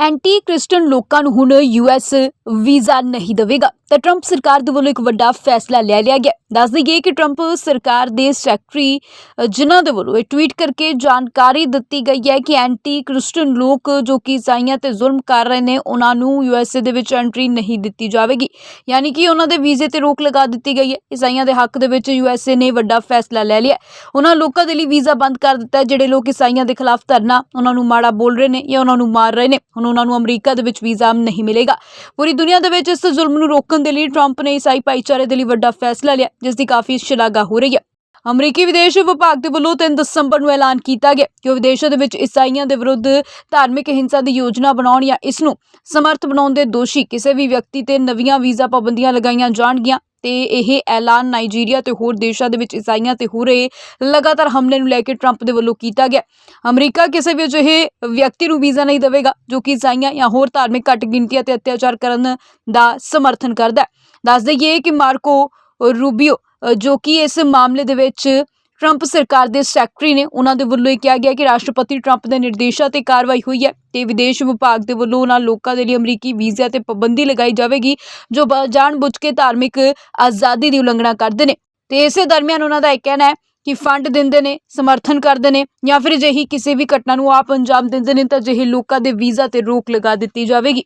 Anti Christian ਲੋਕਾਂ ਨੂੰ ਹੁਣ ਯੂਐਸ ਵੀਜ਼ਾ ਨਹੀਂ ਦੇਵੇਗਾ। ਤਾਂ ਟਰੰਪ ਸਰਕਾਰ ਦੇ ਵੱਲੋਂ ਇੱਕ ਵੱਡਾ ਫੈਸਲਾ ਲੈ ਲਿਆ ਗਿਆ। ਦੱਸ ਦਈਏ ਕਿ ਟਰੰਪ ਸਰਕਾਰ ਦੇ ਸੈਕਟਰੀ ਜਿਨ੍ਹਾਂ ਦੇ ਵੱਲੋਂ ਇਹ ਟਵੀਟ ਕਰਕੇ ਜਾਣਕਾਰੀ ਦਿੱਤੀ ਗਈ ਹੈ ਕਿ ਐਂਟੀ ਕ੍ਰਿਸਚਨ ਲੋਕ ਜੋ ਕਿ ਈਸਾਈਆਂ ਤੇ ਜ਼ੁਲਮ ਕਰ ਰਹੇ ਨੇ, ਉਹਨਾਂ ਨੂੰ ਯੂਐਸਏ ਦੇ ਵਿੱਚ ਐਂਟਰੀ ਨਹੀਂ ਦਿੱਤੀ ਜਾਵੇਗੀ। ਯਾਨੀ ਕਿ ਉਹਨਾਂ ਦੇ ਵੀਜ਼ੇ ਤੇ ਰੋਕ ਲਗਾ ਦਿੱਤੀ ਗਈ ਹੈ। ਈਸਾਈਆਂ ਦੇ ਹੱਕ ਦੇ ਵਿੱਚ ਯੂਐਸਏ ਨੇ ਵੱਡਾ ਫੈਸਲਾ ਲੈ ਲਿਆ। ਉਹਨਾਂ ਲੋਕਾਂ ਦੇ ਲਈ ਵੀਜ਼ਾ ਬੰਦ ਕਰ ਦਿੱਤਾ ਜਿਹੜੇ ਲੋਕ ਈਸਾਈਆਂ ਦੇ ਖਿਲਾਫ ਧਰਨਾ ਉਹਨਾਂ ਨੂੰ ਮਾੜਾ ਬੋਲ ਰਹੇ ਨੇ ਜਾਂ ਉਹਨਾਂ ਨੂੰ ਮਾਰ ਰਹੇ ਨੇ। ਹੁਣ ਉਹਨਾਂ ਨੂੰ ਅਮਰੀਕਾ ਦੇ ਵਿੱਚ ਵੀਜ਼ਾ ਨਹੀਂ ਮਿਲੇਗਾ। ਪੂਰੀ ਦੁਨੀਆ ਦੇ ਵਿੱਚ ਇਸ ਜ਼ੁਲਮ ਨੂੰ ਰੋਕਣ ਦੇ ਲਈ ਟਰੰਪ ਨੇ ਈਸਾਈ ਭਾਈਚਾਰੇ ਦੇ ਲਈ ਵੱਡਾ ਫੈਸਲਾ ਲਿਆ, ਜਿਸ ਦੀ ਕਾਫੀ ਸ਼ਲਾਘਾ ਹੋ ਰਹੀ ਹੈ। ਅਮਰੀਕੀ ਵਿਦੇਸ਼ ਵਿਭਾਗ ਦੇ ਵੱਲੋਂ 3 ਦਸੰਬਰ ਨੂੰ ਐਲਾਨ ਕੀਤਾ ਗਿਆ ਕਿ ਉਹ ਵਿਦੇਸ਼ਾਂ ਦੇ ਵਿੱਚ ਈਸਾਈਆਂ ਦੇ ਵਿਰੁੱਧ ਧਾਰਮਿਕ ਹਿੰਸਾ ਦੀ ਯੋਜਨਾ ਬਣਾਉਣ ਜਾਂ ਇਸ ਨੂੰ ਸਮਰਥ ਬਣਾਉਣ ਦੇ ਦੋਸ਼ੀ ਕਿਸੇ ਵੀ ਵਿਅਕਤੀ ਤੇ ਨਵੀਆਂ ਵੀਜ਼ਾ ਪਾਬੰਦੀਆਂ ਲਗਾਈਆਂ ਜਾਣਗੀਆਂ। ਤੇ ਇਹ ਐਲਾਨ ਨਾਈਜੀਰੀਆ ਤੇ ਹੋਰ ਦੇਸ਼ਾਂ ਦੇ ਵਿੱਚ ਈਸਾਈਆਂ ਤੇ ਹੋ ਰਹੇ ਲਗਾਤਾਰ ਹਮਲੇ ਨੂੰ ਲੈ ਕੇ ਟਰੰਪ ਦੇ ਵੱਲੋਂ ਕੀਤਾ ਗਿਆ। ਅਮਰੀਕਾ ਕਿਸੇ ਵੀ ਅਜਿਹੇ ਵਿਅਕਤੀ ਨੂੰ ਵੀਜ਼ਾ ਨਹੀਂ ਦੇਵੇਗਾ, ਜੋ ਕਿ ਈਸਾਈਆਂ ਜਾਂ ਹੋਰ ਧਾਰਮਿਕ ਘੱਟ ਗਿਣਤੀਆਂ ਤੇ ਅਤਿਆਚਾਰ ਕਰਨ ਦਾ ਸਮਰਥਨ ਕਰਦਾ ਹੈ। ਦੱਸ ਦਈਏ ਕਿ ਮਾਰਕੋ ਰੂਬੀਓ ਜੋ ਕਿ ਇਸ ਮਾਮਲੇ ਦੇ ਵਿੱਚ ਟਰੰਪ ਸਰਕਾਰ ਦੇ ਸੈਕਟਰੀ ਨੇ ਉਹਨਾਂ ਦੇ ਵੱਲੋਂ ਇਹ ਕਿਹਾ ਗਿਆ ਕਿ ਰਾਸ਼ਟਰਪਤੀ ਟਰੰਪ ਦੇ ਨਿਰਦੇਸ਼ਾਂ ਤੇ ਕਾਰਵਾਈ ਹੋਈ ਹੈ ਤੇ ਵਿਦੇਸ਼ ਵਿਭਾਗ ਦੇ ਵੱਲੋਂ ਉਹਨਾਂ ਲੋਕਾਂ ਦੇ ਲਈ ਅਮਰੀਕੀ ਵੀਜ਼ਾ ਤੇ ਪਾਬੰਦੀ ਲਗਾਈ ਜਾਵੇਗੀ, ਜੋ ਬ- ਜਾਣਬੁੱਝ ਕੇ ਧਾਰਮਿਕ ਆਜ਼ਾਦੀ ਦੀ ਉਲੰਘਣਾ ਕਰਦੇ ਨੇ। ਤੇ ਇਸੇ ਦਰਮਿਆਨ ਉਹਨਾਂ ਦਾ ਇਹ ਕਹਿਣਾ ਹੈ ਕਿ ਫੰਡ ਦਿੰਦੇ ਨੇ, ਸਮਰਥਨ ਕਰਦੇ ਨੇ, ਜਾਂ ਫਿਰ ਅਜਿਹੀ ਕਿਸੇ ਵੀ ਘਟਨਾ ਨੂੰ ਆਪ ਅੰਜਾਮ ਦਿੰਦੇ ਨੇ ਤਾਂ ਅਜਿਹੇ ਲੋਕਾਂ ਦੇ ਵੀਜ਼ਾ ਤੇ ਰੋਕ ਲਗਾ ਦਿੱਤੀ ਜਾਵੇਗੀ।